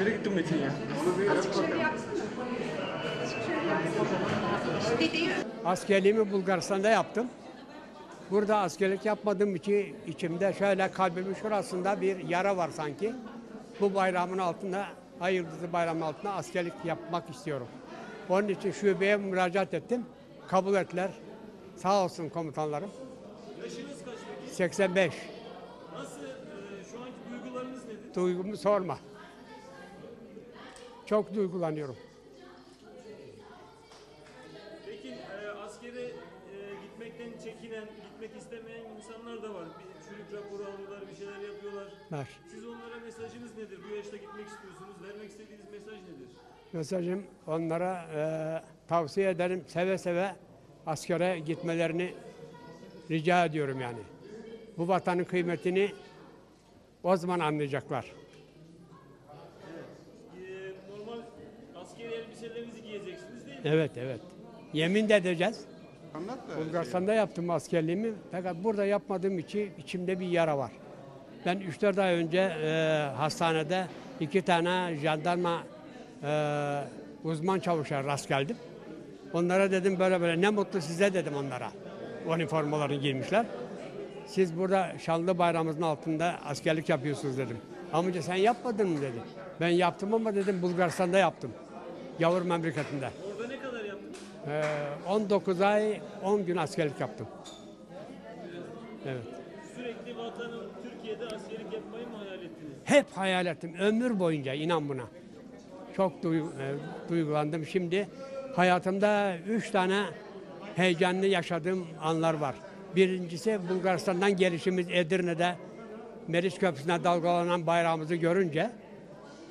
Askere gittim Metin ya. Askerliğimi Bulgaristan'da yaptım. Burada askerlik yapmadığım için içimde şöyle kalbimin şurasında bir yara var sanki. Bu bayramın altında, Ay Yıldızı bayramının altında askerlik yapmak istiyorum. Onun için şubeye müracaat ettim. Kabul ettiler. Sağ olsun komutanlarım. Yaşınız kaç peki? 85. Nasıl, e, şu anki duygularınız nedir? Duygumu sorma. Çok duygulanıyorum. Peki e, askere e, gitmekten çekinen, gitmek istemeyen insanlar da var. Bir çürük raporu alıyorlar, bir şeyler yapıyorlar. Var. Siz onlara mesajınız nedir? Bu yaşta gitmek istiyorsunuz. Vermek istediğiniz mesaj nedir? Mesajım onlara e, tavsiye ederim. Seve seve askere gitmelerini rica ediyorum yani. Bu vatanın kıymetini o zaman anlayacaklar. Elbiselerinizi giyeceksiniz değil mi? Evet evet. Yemin de edeceğiz. Anlat da. Bulgaristan'da yaptım askerliğimi. Fakat burada yapmadığım için içimde bir yara var. Ben 3-4 ay önce e, hastanede iki tane jandarma e, uzman çavuşa rast geldim. Onlara dedim böyle böyle ne mutlu size dedim onlara. Üniformalarını giymişler. Siz burada şanlı bayrağımızın altında askerlik yapıyorsunuz dedim. Amca sen yapmadın mı dedi. Ben yaptım ama dedim Bulgaristan'da yaptım. Yavur memleketinde. Orada ne kadar yaptınız? Ee, 19 ay 10 gün askerlik yaptım. Evet. Sürekli vatanın Türkiye'de askerlik yapmayı mı hayal ettiniz? Hep hayal ettim ömür boyunca inan buna. Çok duy- e, duygulandım. Şimdi hayatımda üç tane heyecanlı yaşadığım anlar var. Birincisi Bulgaristan'dan gelişimiz Edirne'de Meriç Köprüsü'ne dalgalanan bayrağımızı görünce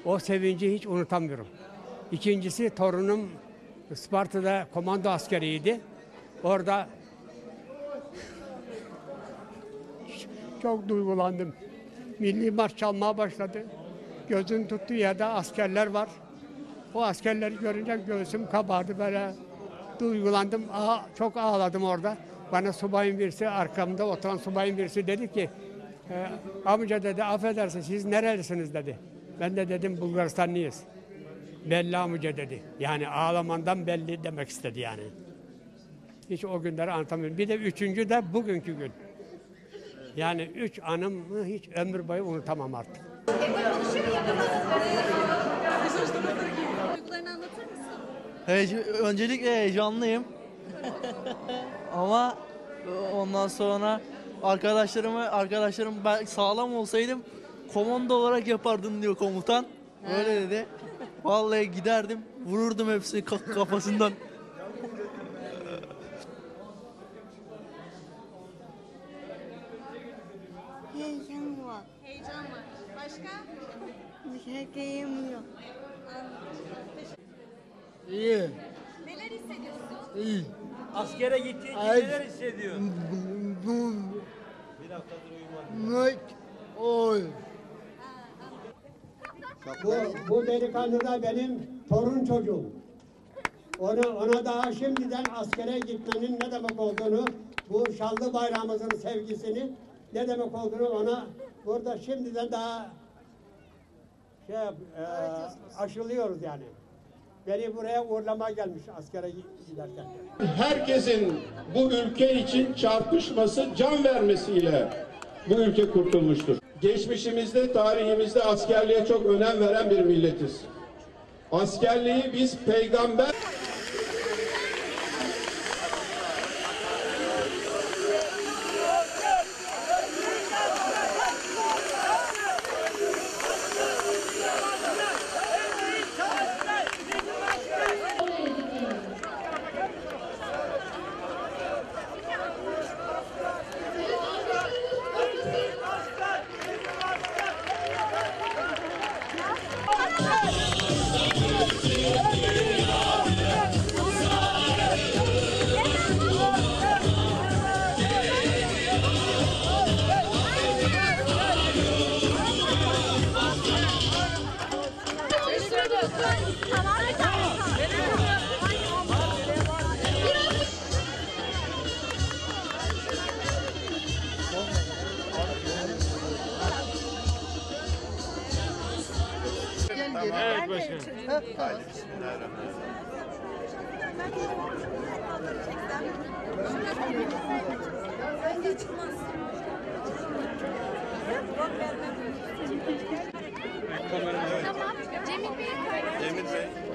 o sevinci hiç unutamıyorum. İkincisi torunum Sparta'da komando askeriydi. Orada çok duygulandım. Milli marş çalmaya başladı. Gözün tuttuğu yerde askerler var. O askerleri görünce göğsüm kabardı böyle. Duygulandım. Aa, çok ağladım orada. Bana subayın birisi arkamda oturan subayın birisi dedi ki e, amca dedi affedersin siz nerelisiniz dedi. Ben de dedim Bulgaristanlıyız. Belli amca dedi. Yani ağlamandan belli demek istedi yani. Hiç o günleri anlatamıyorum. Bir de üçüncü de bugünkü gün. Yani üç anımı hiç ömür boyu unutamam artık. Duygularını anlatır mısın? Heye- öncelikle heyecanlıyım. Ama ondan sonra arkadaşlarımı arkadaşlarım ben sağlam olsaydım komando olarak yapardın diyor komutan. Öyle dedi. Vallahi giderdim, vururdum hepsini ka- kafasından. Heyecan var. Heyecan var. Başka? Bir şey diyeyim yok. İyi, Neler hissediyorsun? iyi. Askere gittiğin için Ay. neler hissediyor? Bu Bir haftadır Bu, bu delikanlı da benim torun çocuğum. Ona, ona daha şimdiden askere gitmenin ne demek olduğunu, bu şanlı bayrağımızın sevgisini ne demek olduğunu ona burada şimdiden daha şey e, aşılıyoruz yani. Beni buraya uğurlamaya gelmiş askere giderken. herkesin bu ülke için çarpışması, can vermesiyle bu ülke kurtulmuştur. Geçmişimizde, tarihimizde askerliğe çok önem veren bir milletiz. Askerliği biz peygamber Hey! Geri. Evet başkanım. Ha, tamam. Tamam. Cemil Bey. Cemil Bey.